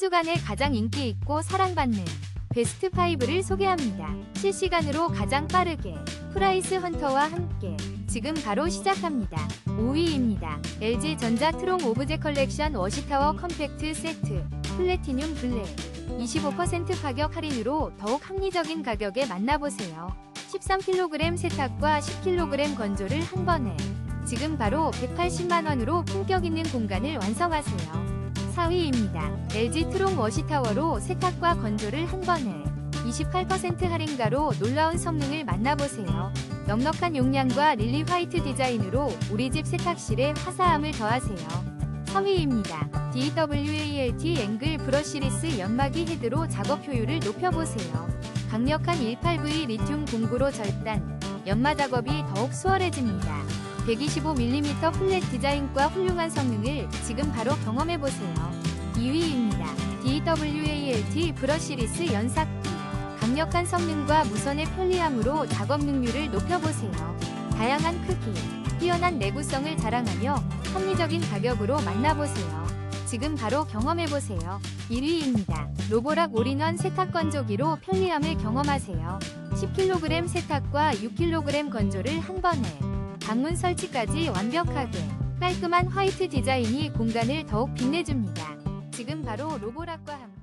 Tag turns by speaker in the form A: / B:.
A: 주간에 가장 인기 있고 사랑받는 베스트 5를 소개합니다. 실시간으로 가장 빠르게 프라이스 헌터와 함께 지금 바로 시작합니다. 5위입니다. LG 전자 트롱 오브제 컬렉션 워시타워 컴팩트 세트 플래티늄 블랙 25% 가격 할인으로 더욱 합리적인 가격에 만나보세요. 13kg 세탁과 10kg 건조를 한 번에 지금 바로 180만원으로 품격 있는 공간을 완성하세요. 4위입니다. LG 트롱 워시타워로 세탁과 건조를 한 번에 28% 할인가로 놀라운 성능을 만나보세요. 넉넉한 용량과 릴리 화이트 디자인으로 우리 집 세탁실에 화사함을 더하세요. 3위입니다. DWALT 앵글 브러시리스 연마기 헤드로 작업 효율을 높여보세요. 강력한 18V 리튬 공구로 절단, 연마 작업이 더욱 수월해집니다. 125mm 플랫 디자인과 훌륭한 성능을 지금 바로 경험해보세요. 2위입니다. DWALT 브러시리스 연삭기 강력한 성능과 무선의 편리함으로 작업 능률을 높여보세요. 다양한 크기, 뛰어난 내구성을 자랑하며 합리적인 가격으로 만나보세요. 지금 바로 경험해보세요. 1위입니다. 로보락 올인원 세탁 건조기로 편리함을 경험하세요. 10kg 세탁과 6kg 건조를 한 번에 방문 설치까지 완벽하게 깔끔한 화이트 디자인이 공간을 더욱 빛내줍니다. 지금 바로 로보락과 함께